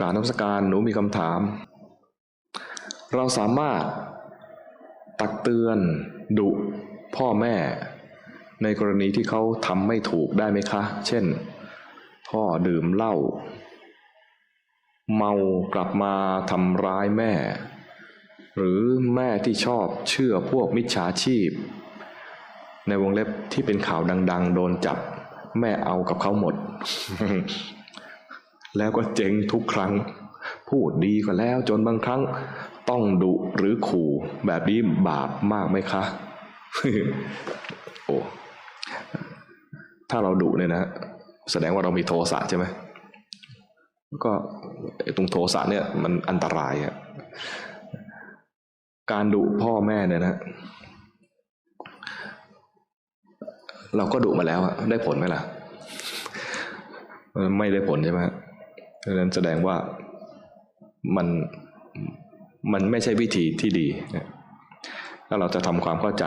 กรารนมัสการหนูมีคำถาม เราสามารถตักเตือนดุพ่อแม่ ในกรณีที่เขาทำไม่ถูกได้ไหมคะ เช่น พ่อดื่มเหล้าเมากลับมาทำร้ายแม่ หรือแม่ที่ชอบเชื่อพวกมิจฉาชีพ ในวงเล็บที่เป็นข่าวดัง ๆ โดนจับ แม่เอากับเขาหมด แล้วก็เจ๊งทุกครั้ง พูดดีก็แล้วจนบางครั้งต้องดุหรือขู่แบบนี้บาปมากไหมคะ โอ้ ถ้าเราดุเนี่ยนะแสดงว่าเรามีโทสะใช่ไหมก็ตรงโทสะเนี่ยมันอันตรายอะการดุพ่อแม่เนี่ยนะ เราก็ดุมาแล้วอะได้ผลไหมล่ะ ไม่ได้ผลใช่ไหม ดังนั้นแสดงว่ามันมันไม่ใช่วิธีที่ดี ถ้าเราจะทำความเข้าใจ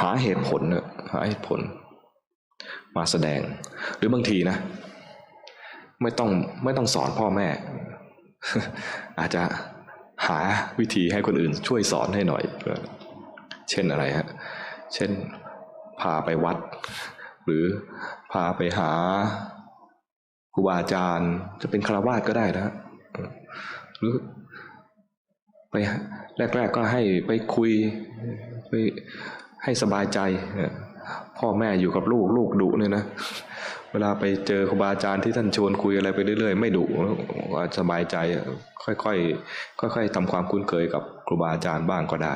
หาเหตุผลนะหาเหตุผล มาแสดง หรือบางทีนะ ไม่ต้องไม่ต้องสอนพ่อแม่ อาจจะหาวิธีให้คนอื่นช่วยสอนให้หน่อย เช่นอะไรฮะ เช่นพาไปวัด หรือพาไปหา ครูบาอาจารย์ จะเป็นคารวาสก็ได้นะฮะหรือไปแรก ๆ ก็ให้ไปคุยไปให้สบายใจพ่อแม่อยู่กับลูกลูกดุเนี่ยนะเวลาไปเจอครูบาอาจารย์ที่ท่านชวนคุยอะไรไปเรื่อยๆ ไม่ดุสบายใจค่อยๆค่อยๆทำความคุ้นเคยกับครูบาอาจารย์บ้างก็ได้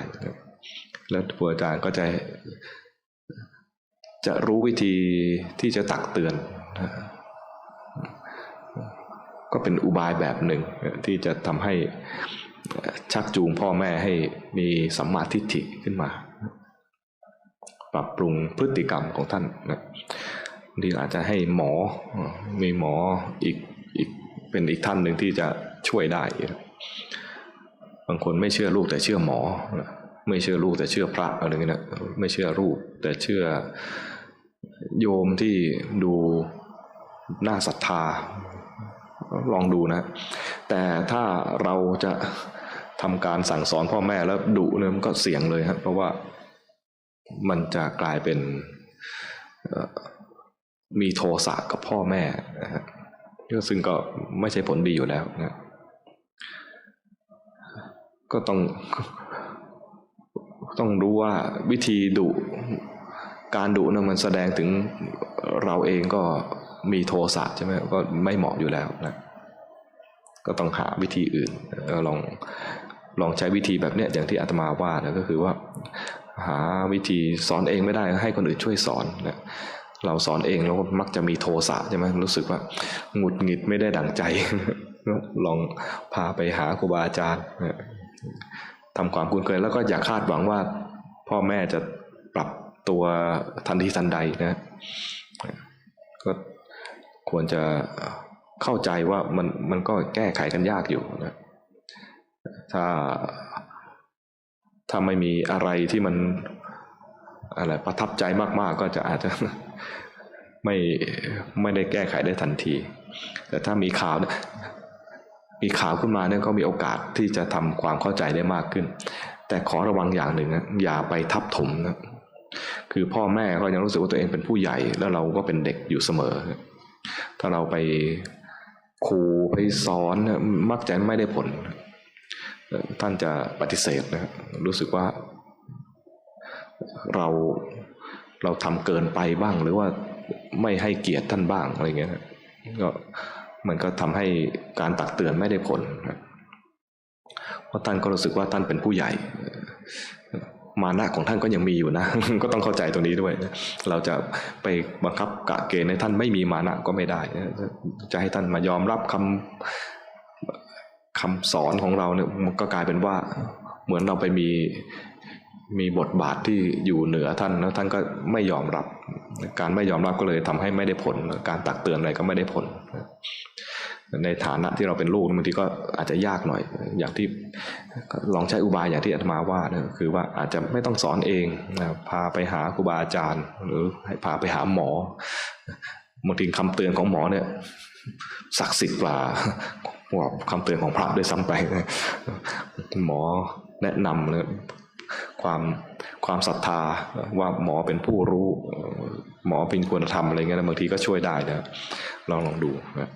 แล้วครูอาจารย์ก็จะจะรู้วิธีที่จะตักเตือน ก็เป็นอุบายแบบหนึ่งที่จะทำให้ชักจูงพ่อแม่ให้มีสัมมาทิฏฐิขึ้นมา ปรับปรุงพฤติกรรมของท่านนะดีอาจจะให้หมอมีหมออีกอีกเป็นอีกท่านหนึ่งที่จะช่วยได้ บางคนไม่เชื่อลูกแต่เชื่อหมอ ไม่เชื่อลูกแต่เชื่อพระอะไรเงี้ยนะไม่เชื่อรูปแต่เชื่อโยมที่ดูน่าศรัทธา ลองดูนะ แต่ถ้าเราจะทำการสั่งสอนพ่อแม่แล้วดุเนี่ยมันก็เสี่ยงเลยครับเพราะว่ามันจะกลายเป็นมีโทสะกับพ่อแม่นะฮะซึ่งก็ไม่ใช่ผลดีอยู่แล้วนะก็ต้องต้องรู้ว่าวิธีดุการดุนี่ยมันแสดงถึงเราเองก็ มีโทสะใช่ไหมก็ไม่เหมาะอยู่แล้วนะก็ต้องหาวิธีอื่นลองลองใช้วิธีแบบเนี้ยอย่างที่อาตมาว่านะก็คือว่า หาวิธีสอนเองไม่ได้ให้คนอื่นช่วยสอนนะเราสอนเองเราก็มักจะมีโทสะใช่ไหมรู้สึกว่าหงุดหงิดไม่ได้ดั่งใจ ลองพาไปหาครูบาอาจารย์ทำความคุ้นเคยแล้วก็อย่าคาดหวังว่า พ่อแม่จะปรับตัวทันทีทันใดนะก็ ควรจะเข้าใจว่ามันมันก็แก้ไขกันยากอยู่นะถ้าถ้าไม่มีอะไรที่มันอะไรประทับใจมาก ๆ ก็จะอาจจะไม่ไม่ได้แก้ไขได้ทันที แต่ถ้ามีข่าวมีข่าวขึ้นมาเนี่ยก็มีโอกาสที่จะทำความเข้าใจได้มากขึ้น แต่ขอระวังอย่างหนึ่งนะอย่าไปทับถมนะคือพ่อแม่ก็ยังรู้สึกว่าตัวเองเป็นผู้ใหญ่ แล้วเราก็เป็นเด็กอยู่เสมอ ถ้าเราไปครูไปสอนมักจะไม่ได้ผล ท่านจะปฏิเสธนะรู้สึกว่าเราเราทำเกินไปบ้าง หรือว่าไม่ให้เกียรติท่านบ้างอะไรเงี้ยก็มันก็ทำให้การตักเตือนไม่ได้ผล เพราะท่านก็รู้สึกว่าท่านเป็นผู้ใหญ่ มานะของท่านก็ยังมีอยู่นะ ก็ต้องเข้าใจตรงนี้ด้วย เราจะไปบังคับกะเกณฑ์ให้ท่านไม่มีมานะก็ไม่ได้ จะให้ท่านมายอมรับคำคำสอนของเราเนี่ยมันก็กลายเป็นว่าเหมือนเราไปมีมีบทบาทที่อยู่เหนือท่านแล้วท่านก็ไม่ยอมรับ การไม่ยอมรับก็เลยทำให้ไม่ได้ผล การตักเตือนอะไรก็ไม่ได้ผล ในฐานะที่เราเป็นลูกบางทีก็อาจจะยากหน่อย อย่างที่ลองใช้อุบายอย่างที่อาตมาว่านะคือว่าอาจจะไม่ต้องสอนเองนะพาไปหาครูบาอาจารย์ หรือให้พาไปหาหมอบางทีคำเตือนของหมอเนี่ยศักดิ์สิทธิ์กว่าคำเตือนของพระด้วยซ้ำไปหมอแนะนำเลยความความศรัทธาว่าหมอเป็นผู้รู้ หมอเป็นควรธรรมอะไรเงี้ยบางทีก็ช่วยได้นะลองลองดูนะ